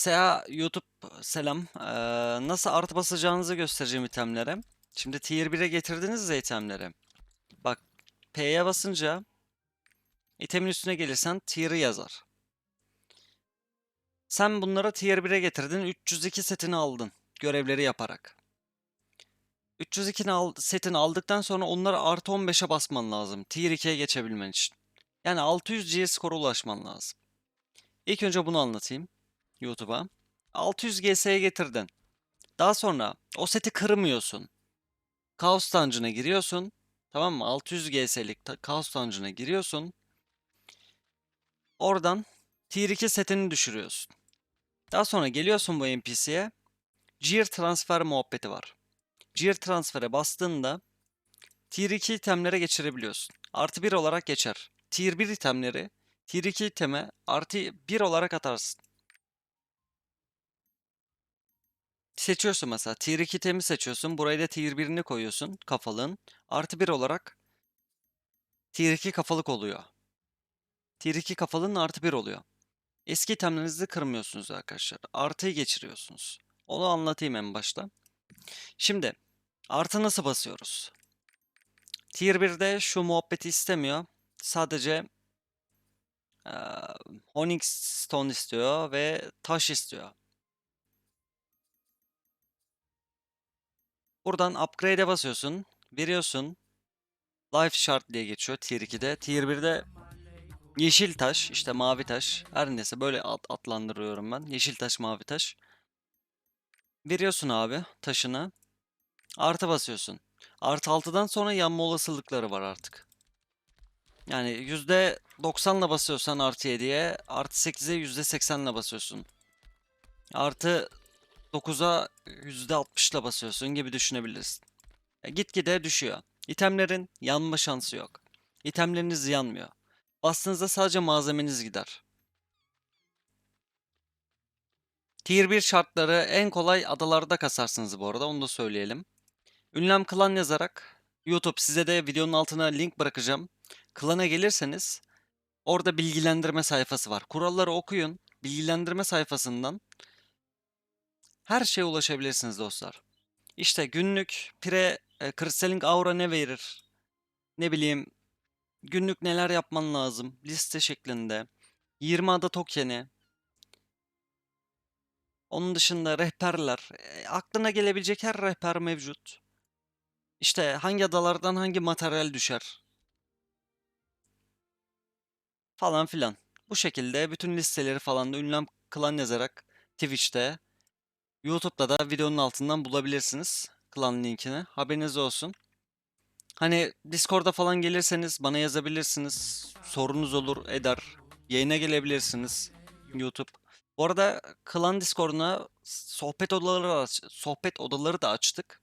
Seha YouTube selam. Ee, nasıl artı basacağınızı göstereceğim itemlere. Şimdi tier 1'e getirdiniz ya itemleri. Bak P'ye basınca itemin üstüne gelirsen tier'ı yazar. Sen bunları tier 1'e getirdin. 302 setini aldın. Görevleri yaparak. 302 al, setini aldıktan sonra onları artı 15'e basman lazım. Tier 2'ye geçebilmen için. Yani 600 G skora ulaşman lazım. İlk önce bunu anlatayım. YouTube'a. 600 GS'ye getirdin. Daha sonra o seti kırmıyorsun. Chaos Dungeon'a giriyorsun. Tamam mı? 600 GS'lik ta- Chaos Dungeon'a giriyorsun. Oradan Tier 2 setini düşürüyorsun. Daha sonra geliyorsun bu NPC'ye. Gear transfer muhabbeti var. Gear transfere bastığında Tier 2 itemlere geçirebiliyorsun. Artı 1 olarak geçer. Tier 1 itemleri Tier 2 iteme artı 1 olarak atarsın. Seçiyorsun mesela. Tier 2 itemi seçiyorsun. Buraya da Tier 1'ini koyuyorsun. Kafalığın. Artı 1 olarak Tier 2 kafalık oluyor. Tier 2 kafalığın artı 1 oluyor. Eski itemlerinizi kırmıyorsunuz arkadaşlar. Artıyı geçiriyorsunuz. Onu anlatayım en başta. Şimdi artı nasıl basıyoruz? Tier 1'de şu muhabbeti istemiyor. Sadece eee Onyx Stone istiyor ve taş istiyor. Buradan upgrade'e basıyorsun. Veriyorsun. Life Shard diye geçiyor Tier 2'de. Tier 1'de yeşil taş, işte mavi taş. Her neyse böyle ad- adlandırıyorum ben. Yeşil taş, mavi taş. Veriyorsun abi taşını. Artı basıyorsun. Artı 6'dan sonra yanma olasılıkları var artık. Yani %90'la basıyorsan artı 7'ye, artı 8'e %80'la basıyorsun. Artı 9'a %60'la basıyorsun gibi düşünebilirsin. E, gitgide düşüyor. İtemlerin yanma şansı yok. İtemleriniz yanmıyor. Bastığınızda sadece malzemeniz gider. Tier 1 şartları en kolay adalarda kasarsınız bu arada onu da söyleyelim. Ünlem klan yazarak YouTube size de videonun altına link bırakacağım. Klana gelirseniz orada bilgilendirme sayfası var. Kuralları okuyun. Bilgilendirme sayfasından her şeye ulaşabilirsiniz dostlar. İşte günlük pire e, Aura ne verir? Ne bileyim günlük neler yapman lazım? Liste şeklinde. 20 ada tokeni. Onun dışında rehberler. e, aklına gelebilecek her rehber mevcut. İşte hangi adalardan hangi materyal düşer? Falan filan. Bu şekilde bütün listeleri falan da ünlem klan yazarak Twitch'te, YouTube'da da videonun altından bulabilirsiniz klan linkini. Haberiniz olsun. Hani Discord'a falan gelirseniz bana yazabilirsiniz. Sorunuz olur, eder. Yayına gelebilirsiniz. YouTube. Bu arada klan Discord'una sohbet odaları sohbet odaları da açtık.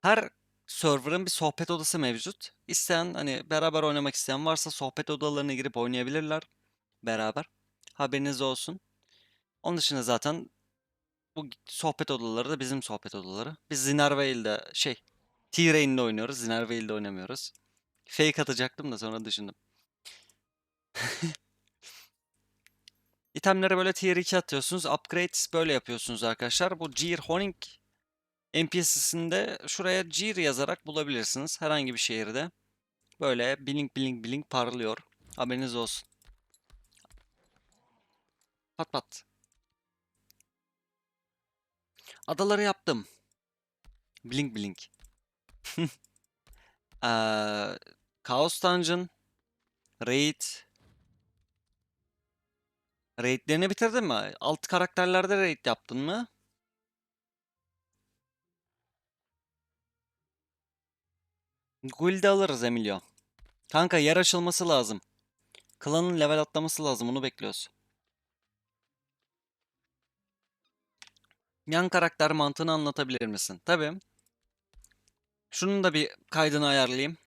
Her server'ın bir sohbet odası mevcut. İsteyen hani beraber oynamak isteyen varsa sohbet odalarına girip oynayabilirler beraber. Haberiniz olsun. Onun dışında zaten bu sohbet odaları da bizim sohbet odaları. Biz Zinarveil'de şey T-Rain'de oynuyoruz. Zinarveil'de oynamıyoruz. Fake atacaktım da sonra düşündüm. İtemlere böyle tier 2 atıyorsunuz. Upgrades böyle yapıyorsunuz arkadaşlar. Bu Gear Honing NPC'sinde şuraya Gear yazarak bulabilirsiniz. Herhangi bir şehirde. Böyle blink blink blink parlıyor. Haberiniz olsun. Pat pat. Adaları yaptım. Blink blink. Eee, Chaos Dungeon, Raid. Raid'lerini bitirdin mi? Alt karakterlerde raid yaptın mı? Guild'i alırız Emilio. Kanka yer açılması lazım. Klanın level atlaması lazım. Onu bekliyoruz. Yan karakter mantığını anlatabilir misin? Tabii. Şunun da bir kaydını ayarlayayım.